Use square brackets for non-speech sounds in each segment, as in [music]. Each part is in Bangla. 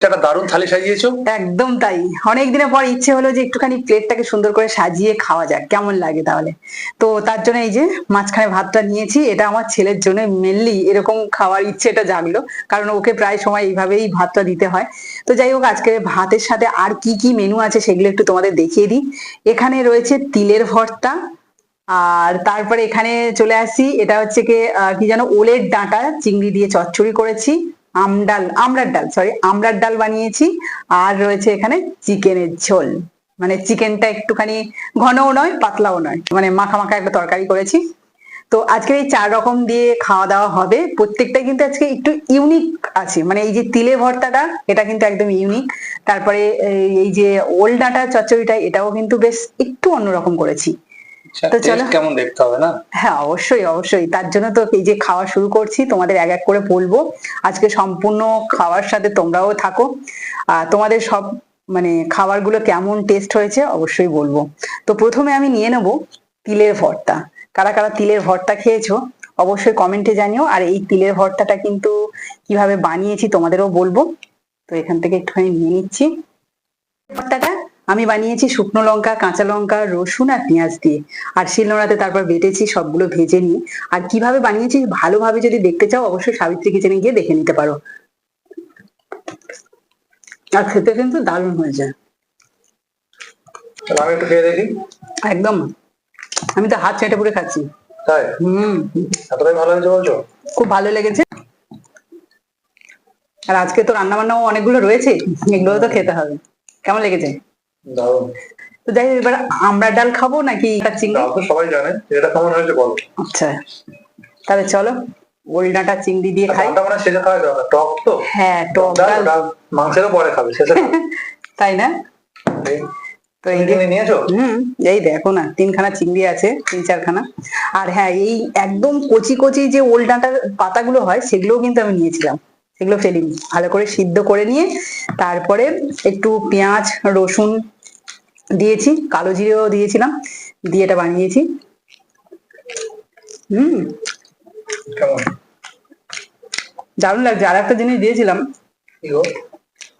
একটা দারুণ থালি সাজিয়েছো? একদম তাই। অনেক দিনের পর ইচ্ছে হলো যে একটুখানি প্লেটটাকে সুন্দর করে সাজিয়ে খাওয়া যাক। কেমন লাগে তাহলে? তো তার জন্য এই যে মাঝখানে ভাতটা নিয়েছি, এটা আমার ছেলের জন্য মেনলি এরকম খাওয়ার ইচ্ছেটা জাগলো। কারণ ওকে প্রায় সময় এইভাবেই ভাতটা দিতে হয়। তো যাই হোক, আজকে ভাতের সাথে আর কি কি মেনু আছে সেগুলো একটু তোমাদের দেখিয়ে দিই। এখানে রয়েছে তিলের ভর্তা, আর তারপরে এখানে চলে আসি এটা হচ্ছে কি যেন ওলের ডাঁটা, চিংড়ি দিয়ে চচ্চড়ি করেছি। আমডাল, আমড়ার ডাল সরি আমড়ার ডাল বানিয়েছি। আর রয়েছে এখানে চিকেনের ঝোল। মানে চিকেনটা একটুখানি ঘনও নয়, পাতলাও নয়। মানে মাখা মাখা একটা তরকারি করেছি। তো আজকে এই চার রকম দিয়ে খাওয়া দাওয়া হবে। প্রত্যেকটাই কিন্তু আজকে একটু ইউনিক আছে। মানে এই যে তিলে ভর্তাটা, এটা কিন্তু একদম ইউনিক তারপরে এই- যে ওল ডাঁটা চচ্চড়িটা, এটাও কিন্তু বেশ একটু অন্যরকম করেছি। তো চলো। কেমন দেখতে হবে না? হ্যাঁ অবশ্যই অবশ্যই। তার জন্য তো এই যে খাওয়া শুরু করছি তোমাদের এক এক করে বলব। আজকে সম্পূর্ণ খাওয়ার সাথে তোমরাও থাকো। আর তোমাদের সব মানে খাবারগুলো কেমন টেস্ট হয়েছে অবশ্যই বলব। তো প্রথমে আমি নিয়ে নেব তিলের ভর্তা। কারা কারা তিলের ভর্তা খেয়েছো অবশ্যই কমেন্টে জানিও। আর এই তিলের ভর্তাটা কিন্তু কীভাবে বানিয়েছি তোমাদেরও বলব। তো এখান থেকে একটুখানি নিয়ে নিচ্ছি। ভর্তাটা আমি বানিয়েছি শুকনো লঙ্কা কাঁচা লঙ্কা রসুন আর পেঁয়াজ দিয়ে। আর শিল শিলনোড়াতে তারপর বেটেছি সবগুলো ভেজে নিয়ে। আর কীভাবে বানিয়েছি ভালোভাবে যদি দেখতে চাও অবশ্যই সাবিত্রী কিচেনে গিয়ে দেখে নিতে পারো। আর খেতে কিন্তু দারুণ খেয়ে দেখি। একদম। আমি তো হাত চেটে পুড়ে খাচ্ছি। হুম। ভালো হয়েছে বলছো? খুব ভালো লেগেছে। আর আজকে তো রান্না বান্নাও অনেকগুলো রয়েছে। এগুলো তো খেতে হবে। কেমন লেগেছে? দারুণ। তো যাই এবার আমরা ডাল খাব নাকি চিংড়ি? তো সবাই জানে এটা কেমন হয়েছে বলো। আচ্ছা তাহলে চলো ওলডাটা চিংড়ি দিয়ে খাই। ডালটা মানে শেষে খাওয়া যাবে টক তো। হ্যাঁ টক ডাল মাংসেরও পরে খাবে শেষে [laughs] তাই না? তো এই নিয়েছো? হুম এই দেখো না তিনখানা চিংড়ি আছে তিন চারখানা। আর হ্যাঁ এই একদম কচি কচি যে ওল ডাঁটার পাতাগুলো হয় সেগুলোও কিন্তু আমি নিয়েছিলাম। সেগুলো ফেলিনি ভালো করে সিদ্ধ করে নিয়ে তারপরে একটু পেঁয়াজ রসুন দিয়েছি কালো জিরেও দিয়েছিলাম দিয়ে এটা বানিয়েছি। হুম। দারুণ লাগছে। আর একটা জিনিস দিয়েছিলাম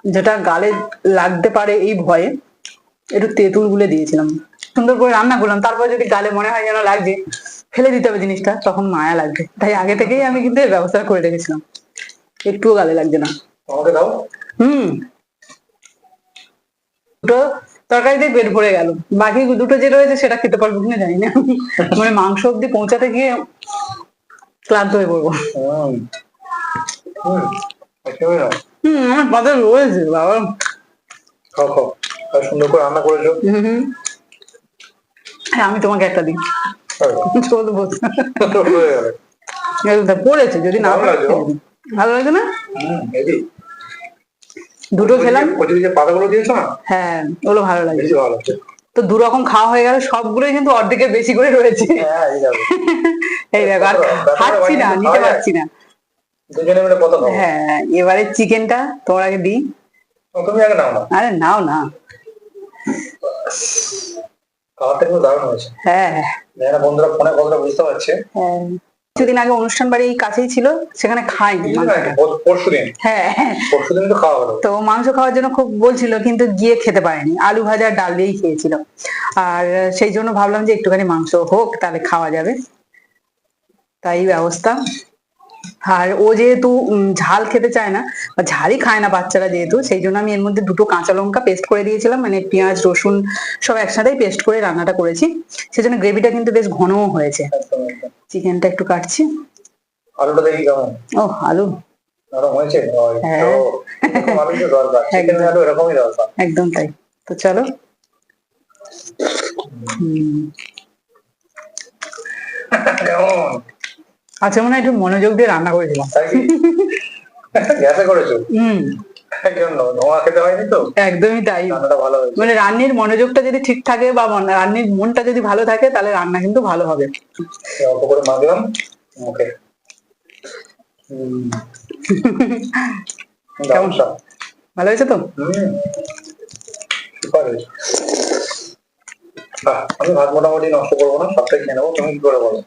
যেটা গালে লাগতে পারে এই ভয়ে একটু তেঁতুল গুলে দিয়েছিলাম। সুন্দর করে রান্না করলাম। তারপর যদি গালে মনে হয় যেন লাগছে ফেলে দিতে হবে জিনিসটা তখন মায়া লাগবে। তাই আগে থেকেই আমি কিন্তু এর ব্যবস্থা করে রেখেছিলাম। একটুও গালে লাগছে না। আমাকে দাও। হুম। দুটো তরকারিতে পেট ভরে গেল। বাকি দুটো যে রয়েছে সেটা খেতে পারব কিনা জানি না। মানে মাংস অব্দি পৌঁছাতে গিয়ে ক্লান্ত হয়ে পড়ব। হুম হুম হম আমার পাতে রয়েছে বাবা। খাও খাও। সুন্দর করে রান্না করেছ। হুম হুম। হ্যাঁ আমি তোমাকে একটা দিই। চলবো হয়ে গেল এগুলো পড়েছে যদি না ভালো লাগে না? দুটো খেলাম। পাতাগুলো দিয়েছ না? হ্যাঁ ওগুলো ভালো লাগে। ভালো লাগছে। তো দু রকম খাওয়া হয়ে গেল সবগুলোই কিন্তু অর্ধেকের বেশি করে রয়েছে। হ্যাঁ এই যাবে [laughs] দেখো আর খাচ্ছি না নিতে পারছি না। হ্যাঁ এবারে চিকেনটা তোমার আগে দিই। তুমি আগে নাও না? আরে নাও না। খাবারটা কিন্তু দারুণ হয়েছে। হ্যাঁ। বন্ধুরা ফোনে কতটা বুঝতে পারছে। হ্যাঁ। কিছুদিন আগে অনুষ্ঠান বাড়ি এই কাছেই ছিল সেখানে খাইনি হ্যাঁ। হ্যাঁ তো মাংস খাওয়ার জন্য খুব বলছিল কিন্তু গিয়ে খেতে পারেনি। আলু ভাজা ডাল দিয়েই খেয়েছিল। আর সেই জন্য ভাবলাম যে একটুখানি মাংস হোক তাহলে খাওয়া যাবে। তাই ব্যবস্থা। আর ও যেহেতু ঝাল খেতে চায় না বা ঝালই খায় না বাচ্চারা যেহেতু সেই জন্য আমি এর মধ্যে দুটো কাঁচা লঙ্কা পেস্ট করে দিয়েছিলাম মানে পেঁয়াজ রসুন সব একসাথেই পেস্ট করে রান্নাটা করেছি। সেজন্য গ্রেভিটা কিন্তু বেশ ঘনও হয়েছে। চিকেনটা একটু কাটছি। আলুটা দেখি কেমন? ও আলু হ্যাঁ। আলু একদম তাই। তো চলো। হুম। কেমন? আচ্ছা মনে হয় একটু মনোযোগ দিয়ে রান্না করেছিলাম তাই [laughs] গ্যাসে করেছ? হুম। একদমই তাই। মানে রান্নির মনোযোগটা যদি ঠিক থাকে বা মন- রান্নির মনটা যদি ভালো থাকে তাহলে রান্না কিন্তু ভালো হবে। অল্প করে মাখলাম মুখে। হুম। ভালো হয়েছে তো? আমি ভাত মোটামুটি নষ্ট করব না সবটাই খেয়ে নেব তুমি কি করে বলো?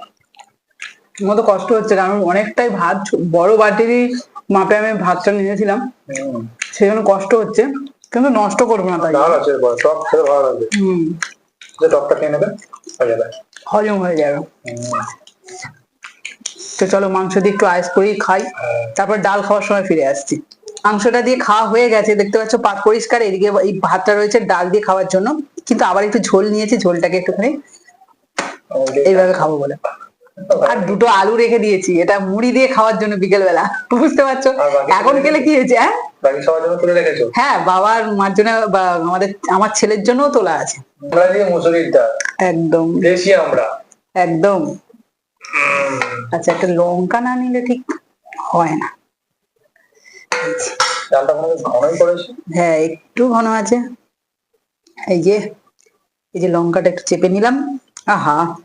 মতো কষ্ট হচ্ছে কারণ অনেকটাই ভাত বড় বাটিরই মাপে আমি ভাতটা নিয়েছিলাম। সেই জন্য কষ্ট হচ্ছে কিন্তু নষ্ট করব না তাই। ডাল আছে টক ভালো লাগবে। হম। যে টকটা খেয়ে নেবে হয়ে যাবে। হজম হয়ে যাবে। তো চলো মাংস দিয়ে একটু আইস করেই খাই হ্যাঁ, তারপর ডাল খাওয়ার সময় ফিরে আসছি। মাংসটা দিয়ে খাওয়া হয়ে গেছে দেখতে পাচ্ছ পাত পরিষ্কার এদিকে এই ভাতটা রয়েছে ডাল দিয়ে খাওয়ার জন্য। কিন্তু আবার একটু ঝোল নিয়েছি ঝোলটাকে একটুখানি এইভাবে খাব বলে। আর দুটো আলু রেখে দিয়েছি এটা মুড়ি দিয়ে খাওয়ার জন্য বিকেল বেলা বুঝতে পারছ? এখন গেলে কি হয়েছে হ্যাঁ? জন্য হ্যাঁ বাবার মার জন্য বা আমাদের আমার ছেলের জন্যও তোলা আছে। একদম। আমরা। একদম। আচ্ছা একটা লঙ্কা না নিলে ঠিক হয় না। হ্যাঁ একটু ঘন আছে। এই যে এই যে লঙ্কাটা একটু চেপে নিলাম। আহা!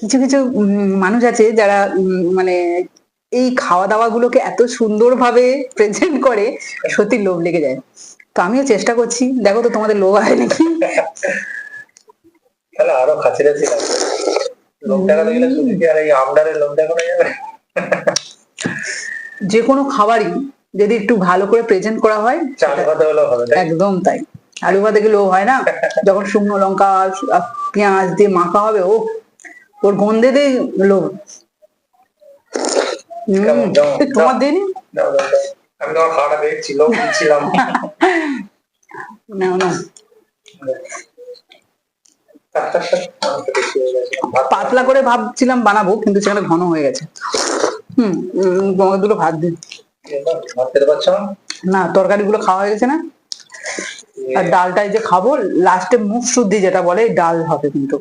কিছু কিছু মানুষ আছে যারা মানে এই খাওয়া দাওয়া গুলোকে এত সুন্দরভাবে প্রেজেন্ট করে সত্যি লোভ লেগে যায়। তো আমিও চেষ্টা করছি। দেখো তো তোমাদের লোভ হয় নাকি? তাহলে আরও খাচিরাচি লাগবে। লোক দেখাতে গেলে শুধু কি আর এই আমডারের লোক দেখানো যাবে? যে কোনো খাবারই যদি একটু ভালো করে প্রেজেন্ট করা হয়? একদম তাই। আলু ভাতে গেলে হয় না? যখন শুকনো লঙ্কা পেঁয়াজ দিয়ে মাখা হবে ও ওর গন্ধে দিয়ে লোভ তোমার দিন। আমি তোমার খাওয়াটা দেখছি দিচ্ছিলাম। না না। পাতলা করে ভাবছিলাম বানাবো কিন্তু সেখানে ঘন হয়ে গেছে। হুম তোমাকে দুটো ভাত দিন না? না তরকারি গুলো খাওয়া হয়ে গেছে না? আর ডালটা এই যে খাব লাস্টে মুখ শুদ্ধি যেটা বলে ডাল হবে কিন্তু।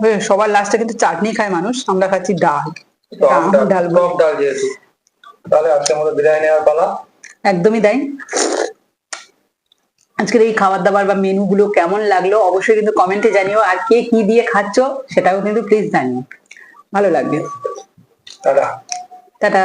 বুঝলে, সবার লাস্টে কিন্তু চাটনি খায় মানুষ আমরা খাচ্ছি ডাল। ডাল, ডাল যেহেতু তাহলে আজকে আমাদের বিরিয়ানি নেওয়ার পালা। একদমই তাই। আজকের এই খাবার দাবার বা মেনু গুলো কেমন লাগল অবশ্যই কিন্তু কমেন্টে জানিও আর কে কি দিয়ে খাচ্ছ সেটাও কিন্তু প্লিজ জানিও। ভালো লাগবে। দাদা টাটা।